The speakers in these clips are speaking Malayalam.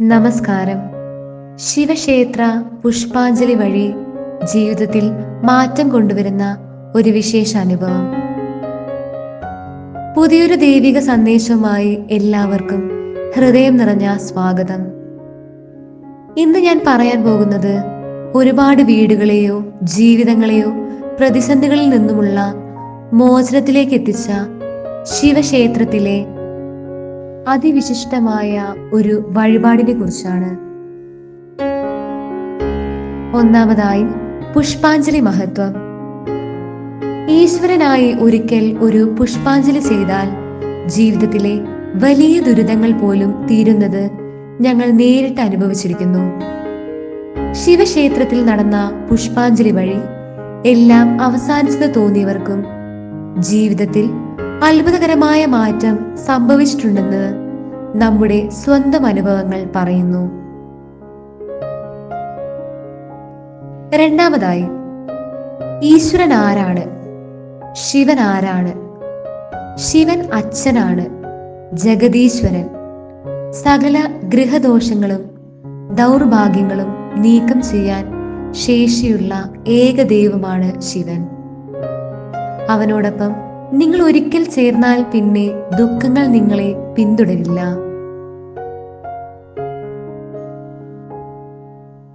നമസ്കാരം. ശിവക്ഷേത്ര പുഷ്പാഞ്ജലി വഴി ജീവിതത്തിൽ മാറ്റം കൊണ്ടുവരുന്ന ഒരു വിശേഷ അനുഭവം പുതിയൊരു ദൈവിക സന്ദേശവുമായി എല്ലാവർക്കും ഹൃദയം നിറഞ്ഞ സ്വാഗതം. ഇന്ന് ഞാൻ പറയാൻ പോകുന്നത് ഒരുപാട് വീടുകളെയോ ജീവിതങ്ങളെയോ പ്രതിസന്ധികളിൽ നിന്നുമുള്ള മോചനത്തിലേക്ക് എത്തിച്ച ശിവക്ഷേത്രത്തിലെ അതിവിശിഷ്ടമായ ഒരു വഴിപാടിനെ കുറിച്ചാണ്. ഒന്നാമതായി പുഷ്പാഞ്ജലി മഹത്വം. ഈശ്വരനായി ഒരിക്കൽ ഒരു പുഷ്പാഞ്ജലി ചെയ്താൽ ജീവിതത്തിലെ വലിയ ദുരിതങ്ങൾ പോലും തീരുന്നത് ഞങ്ങൾ നേരിട്ട് അനുഭവിച്ചിരിക്കുന്നു. ശിവക്ഷേത്രത്തിൽ നടന്ന പുഷ്പാഞ്ജലി വഴി എല്ലാം അവസാനിച്ചത് തോന്നിയവർക്കും ജീവിതത്തിൽ അത്ഭുതകരമായ മാറ്റം സംഭവിച്ചിട്ടുണ്ടെന്ന് നമ്മുടെ സ്വന്തം അനുഭവങ്ങൾ പറയുന്നു. രണ്ടാമതായി ഈശ്വരൻ ആരാണ്? ശിവൻ ആരാണ്? ശിവൻ അച്ഛനാണ് ജഗദീശ്വരൻ. സകല ഗൃഹദോഷങ്ങളും ദൗർഭാഗ്യങ്ങളും നീക്കം ചെയ്യാൻ ശേഷിയുള്ള ഏക ദൈവമാണ് ശിവൻ. അവനോടൊപ്പം നിങ്ങൾ ഒരിക്കൽ ചേർന്നാൽ പിന്നെ ദുഃഖങ്ങൾ നിങ്ങളെ പിന്തുടരില്ല.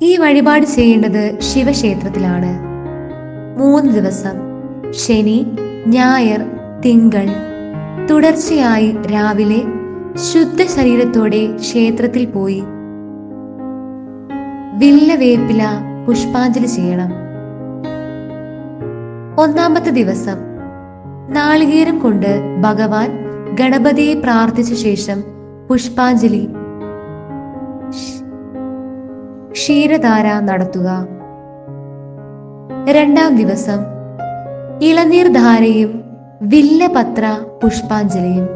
ഈ വഴിപാട് ചെയ്യേണ്ടത് ശിവക്ഷേത്രത്തിലാണ്. മൂന്ന് ദിവസം ശനി ഞായർ തിങ്കൾ തുടർച്ചയായി രാവിലെ ശുദ്ധ ശരീരത്തോടെ ക്ഷേത്രത്തിൽ പോയി വില്ല വേപ്പില പുഷ്പാഞ്ജലി ചെയ്യണം. ഒന്നാമത്തെ ദിവസം നാളികേരം കൊണ്ട് ഭഗവാൻ ഗണപതിയെ പ്രാർത്ഥിച്ച ശേഷം പുഷ്പാഞ്ജലി. ക്ഷീരധാര നടത്തുക. രണ്ടാം ദിവസം ഇളനീർ ധാരയും വില്ലപത്ര പുഷ്പാഞ്ജലിയും.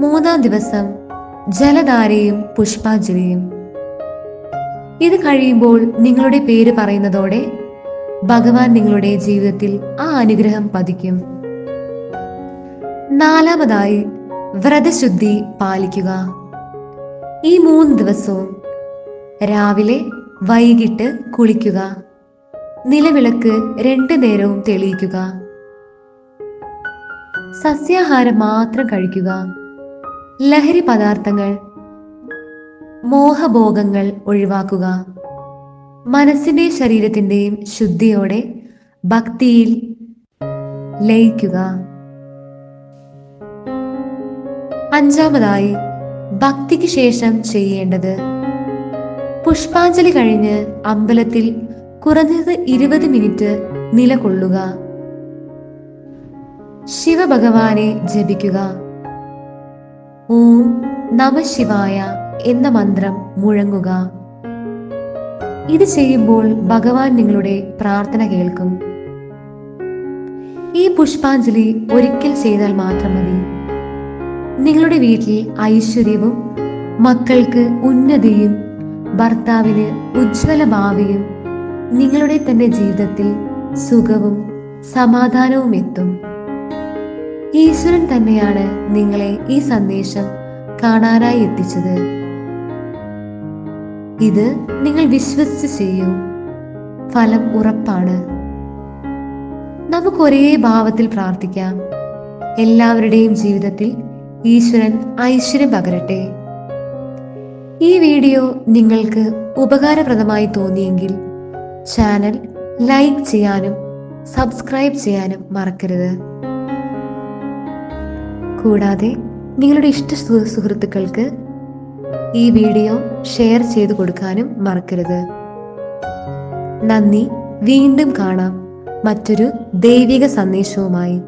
മൂന്നാം ദിവസം ജലധാരയും പുഷ്പാഞ്ജലിയും. ഇത് കഴിയുമ്പോൾ നിങ്ങളുടെ പേര് പറയുന്നതോടെ ഭഗവാൻ നിങ്ങളുടെ ജീവിതത്തിൽ ആ അനുഗ്രഹം പതിക്കും. നാലാമതായി വ്രതശുദ്ധി പാലിക്കുക. ഈ മൂന്ന് ദിവസവും രാവിലെ വൈകിട്ട് കുളിക്കുക. നിലവിളക്ക് രണ്ടു നേരവും തെളിയിക്കുക. സസ്യാഹാരം മാത്രം കഴിക്കുക. ലഹരി പദാർത്ഥങ്ങൾ മോഹഭോഗങ്ങൾ ഒഴിവാക്കുക. മനസ്സിന്റെ ശരീരത്തിന്റെയും ശുദ്ധിയോടെ ഭക്തിയിൽ ലയിക്കുക. അഞ്ചാമതായി ഭക്തിക്ക് ശേഷം ചെയ്യേണ്ടത്. പുഷ്പാഞ്ജലി കഴിഞ്ഞ് അമ്പലത്തിൽ കുറഞ്ഞത് ഇരുപത് മിനിറ്റ് നിലകൊള്ളുക. ശിവഭഗവാനെ ജപിക്കുക. ഓം നമ ശിവായ എന്ന മന്ത്രം മുഴങ്ങുക. ഇത് ചെയ്യുമ്പോൾ ഭഗവാൻ നിങ്ങളുടെ പ്രാർത്ഥന കേൾക്കും. ഈ പുഷ്പാഞ്ജലി ഒരിക്കൽ ചെയ്താൽ മാത്രം മതി. നിങ്ങളുടെ വീട്ടിൽ ഐശ്വര്യവും മക്കൾക്ക് ഉന്നതിയും ഭർത്താവിന് ഉജ്ജ്വല ഭാവിയും നിങ്ങളുടെ തന്നെ ജീവിതത്തിൽ സുഖവും സമാധാനവും എത്തും. ഈശ്വരൻ തന്നെയാണ് നിങ്ങളെ ഈ സന്ദേശം കാണാനായി എത്തിച്ചത്. ഇത് നിങ്ങൾ വിശ്വസിച്ച് ചെയ്യൂ. ഫലം ഉറപ്പാണ്. നമുക്ക് ഒരേ ഭാവത്തിൽ പ്രാർത്ഥിക്കാം. എല്ലാവരുടെയും ജീവിതത്തിൽ ഈശ്വരൻ ഐശ്വര്യം പകരട്ടെ. ഈ വീഡിയോ നിങ്ങൾക്ക് ഉപകാരപ്രദമായി തോന്നിയെങ്കിൽ ചാനൽ ലൈക്ക് ചെയ്യാനും സബ്സ്ക്രൈബ് ചെയ്യാനും മറക്കരുത്. കൂടാതെ നിങ്ങളുടെ ഇഷ്ട സുഹൃത്തുക്കൾക്ക് ഈ വീഡിയോ ഷെയർ ചെയ്തു കൊടുക്കാനും മറക്കരുത്. നന്ദി വീണ്ടും കാണാം. മറ്റൊരു ദൈവിക സന്ദേശവുമായി.